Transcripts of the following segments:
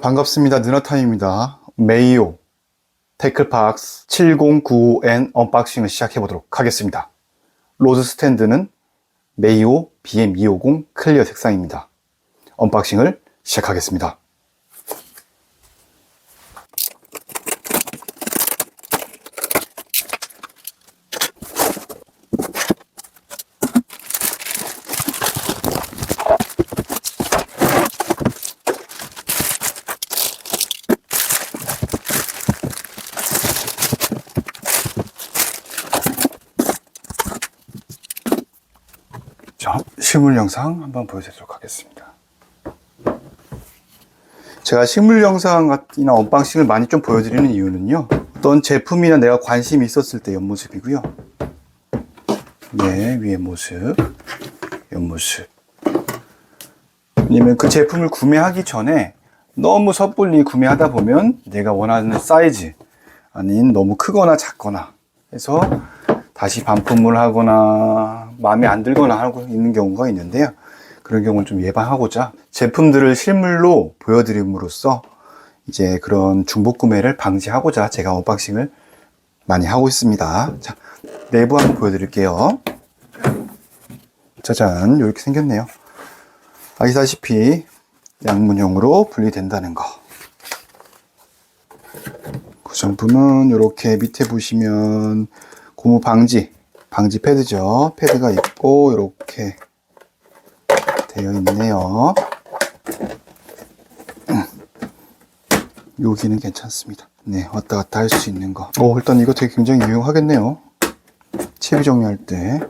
반갑습니다. 느나타임입니다. 메이오 태클박스 7095N 언박싱을 시작해 보도록 하겠습니다. 로즈 스탠드는 메이오 BM250 클리어 색상입니다. 언박싱을 시작하겠습니다. 자, 실물 영상 한번 보여드리도록 하겠습니다. 제가 실물 영상이나 언박싱을 많이 좀 보여드리는 이유는요. 어떤 제품이나 내가 관심이 있었을 때 옆모습이고요. 네, 위에 모습, 옆모습. 아니면 그 제품을 구매하기 전에 너무 섣불리 구매하다 보면 내가 원하는 사이즈, 아닌 너무 크거나 작거나 해서 다시 반품을 하거나 마음에 안 들거나 하고 있는 경우가 있는데요. 그런 경우는 좀 예방하고자 제품들을 실물로 보여드림으로써 이제 그런 중복 구매를 방지하고자 제가 언박싱을 많이 하고 있습니다. 자, 내부 한번 보여드릴게요. 짜잔, 이렇게 생겼네요. 아시다시피 양문형으로 분리된다는 거. 구성품은 이렇게 밑에 보시면 고무 방지, 방지 패드죠. 패드가 있고 이렇게 되어 있네요. 여기는 괜찮습니다. 네, 왔다 갔다 할 수 있는 거. 오, 일단 이거 되게 굉장히 유용하겠네요. 채비 정리할 때.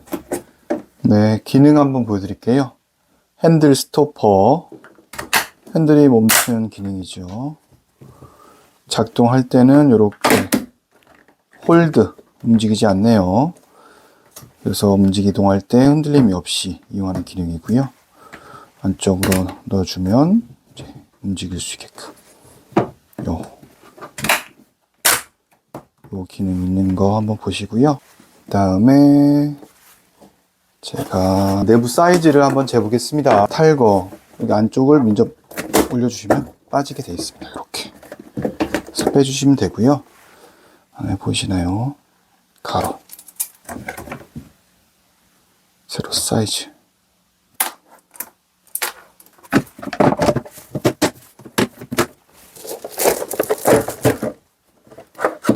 네, 기능 한번 보여드릴게요. 핸들 스토퍼. 핸들이 멈추는 기능이죠. 작동할 때는 이렇게 홀드 움직이지 않네요. 그래서 움직이 이동할 때 흔들림이 없이 이용하는 기능이고요. 안쪽으로 넣어주면 이제 움직일 수 있게끔 요, 요 기능 있는 거 한번 보시고요. 다음에 제가 내부 사이즈를 한번 재보겠습니다. 탈거 여기 안쪽을 먼저 올려주시면 빠지게 되어 있습니다. 이렇게 빼주시면 되고요. 안에 보이시나요? 가로 세로 사이즈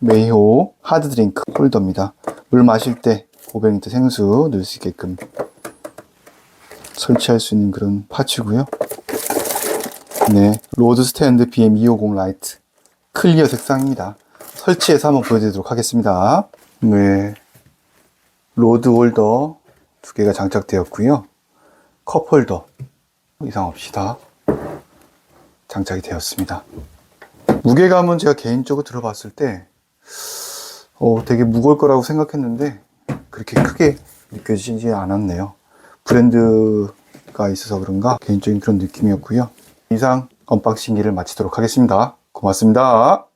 메이호 하드 드링크 홀더입니다. 물 마실 때 500ml 생수 넣을 수 있게끔 설치할 수 있는 그런 파츠고요. 네, 로드 스탠드 BM250 라이트 클리어 색상입니다. 설치해서 한번 보여드리도록 하겠습니다. 네, 로드 홀더 두 개가 장착되었고요. 컵 홀더 이상 없이 다 장착이 되었습니다. 무게감은 제가 개인적으로 들어봤을 때 어, 되게 무거울 거라고 생각했는데 그렇게 크게 느껴지지 않았네요. 브랜드가 있어서 그런가 개인적인 그런 느낌이었고요. 이상 언박싱기를 마치도록 하겠습니다. 고맙습니다.